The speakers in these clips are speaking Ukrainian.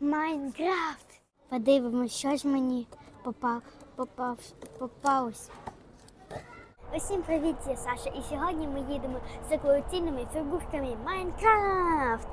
Майнкрафт. Подивимось, що ж мені попав, попав, попалось. Усім привіт, я Саша, і сьогодні ми їдемо з еколоційними фігурками Майнкрафт.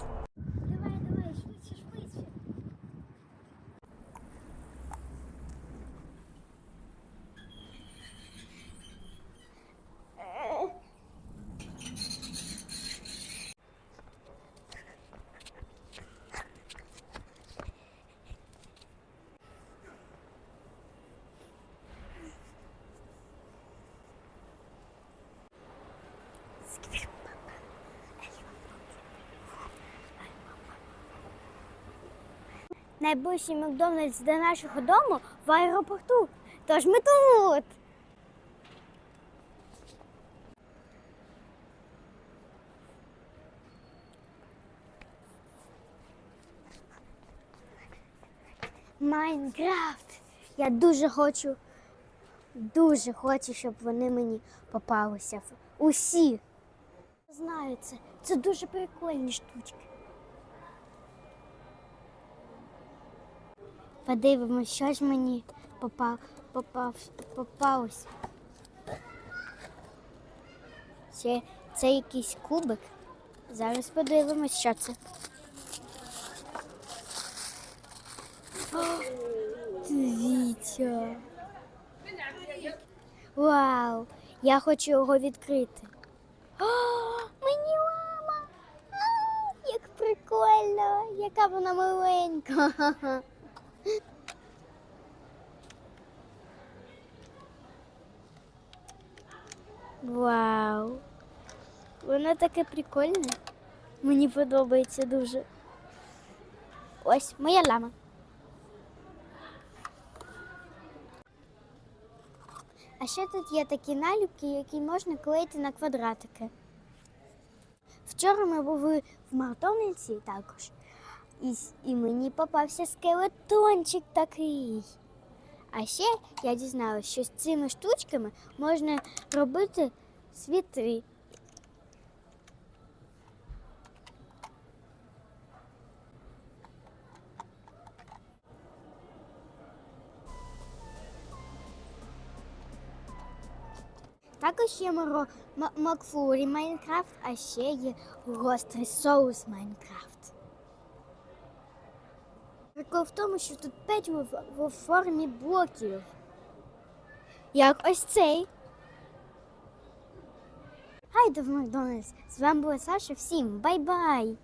Найближчий Макдональдс до нашого дому в аеропорту. Тож ми тут. Майнкрафт. Я дуже хочу, дуже хочу, щоб вони мені попалися. Усі. Знаю це. Це дуже прикольні штучки. Подивимось, що ж мені попав, попав, попалось. Це, це якийсь кубик. Зараз подивимось, що це. О, Дивіться. Вау! Я хочу його відкрити. О, мені мама! А, як прикольно! Яка вона маленька! Вау! Воно таке прикольне. Мені подобається дуже. Ось моя лама. А ще тут є такі наліпки, які можна клеїти на квадратики. Вчора ми були в Макдональдсі також. І, і мені попався скелетончик такий. А ще я дізналася, що з цими штучками можна робити світи. Також є Моро М- Макфлурі Майнкрафт, а ще є гострий соус Майнкрафт. Прикол в тому, що тут в, в формі блоків. Як ось цей. Гайда в Макдональдс. З вами була Саша. Всім бай-бай!